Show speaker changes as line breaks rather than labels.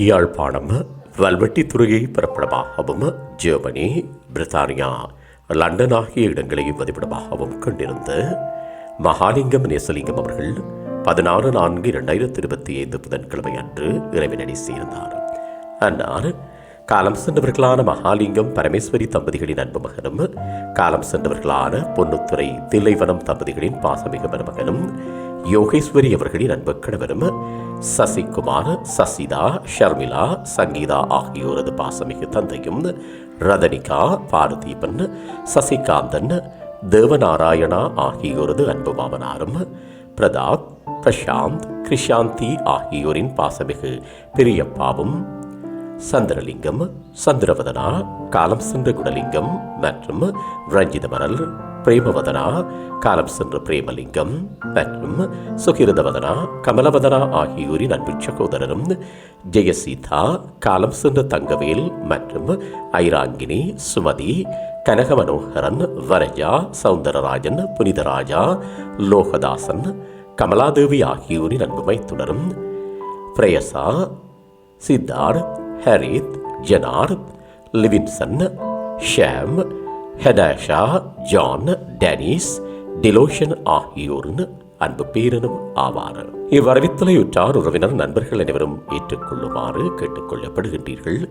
யாழ்ப்பாணம் வல்வெட்டித்துறையை பிறப்பிடமாகவும் ஜெர்மனி பிரித்தானியா லண்டன் ஆகிய இடங்களை பதிப்பிடமாகவும் கொண்டிருந்த மகாலிங்கம் நேசலிங்கம் அவர்கள் பதினாறு நான்கு இரண்டாயிரத்தி இருபத்தி ஐந்து புதன்கிழமை அன்று இறைவனடி சேர்ந்தார். அன்னார் காலம் சென்றவர்களான மகாலிங்கம் பரமேஸ்வரி தம்பதிகளின் அன்பு மகனும் காலம் சென்றவர்களான பொன்னுத்துறை தில்லைவனம் தம்பதிகளின் பாசமிகு மருமகனும் யோகேஸ்வரி அவர்களின் அன்பு கணவரும் சசிகுமார் சசிதா ஷர்மிளா சங்கீதா ஆகியோரது பாசமிகு தந்தையும் ரதனிகா பாரதீபன் சசிகாந்தன் தேவநாராயணா ஆகியோரது அன்பு மாமனாரும் பிரதாப் பிரசாந்த் கிருஷாந்தி ஆகியோரின் பாசமிகு பெரியப்பாவும் சந்திரலிங்கம் சந்திரவதனா காலம் சென்ற குணலிங்கம் மற்றும் ரஞ்சிதமரல் பிரேமவதனா காலம் சென்ற பிரேமலிங்கம் மற்றும் சுகிருதவதனா கமலவதனா ஆகியோரின் அன்பு சகோதரரும் ஜெயசீதா காலம் சென்ற தங்கவேல் மற்றும் ஐராங்கினி சுமதி கனக மனோகரன் வரஜா சவுந்தரராஜன் புனிதராஜா லோகதாசன் கமலாதேவி ஆகியோரின் அன்பு மைத்துனரும் Prayasa Siddharth Harith Janarth Livinson Sham Hedasha John Denis Diloshan ஆகியோரின் அன்பு பேரனும் ஆவார். இவ்வரவித்தலையுற்றார் உறவினர் நண்பர்கள் அனைவரும் ஏற்றுக்கொள்ளுமாறு கேட்டுக்கொள்ளப்படுகின்றீர்கள்.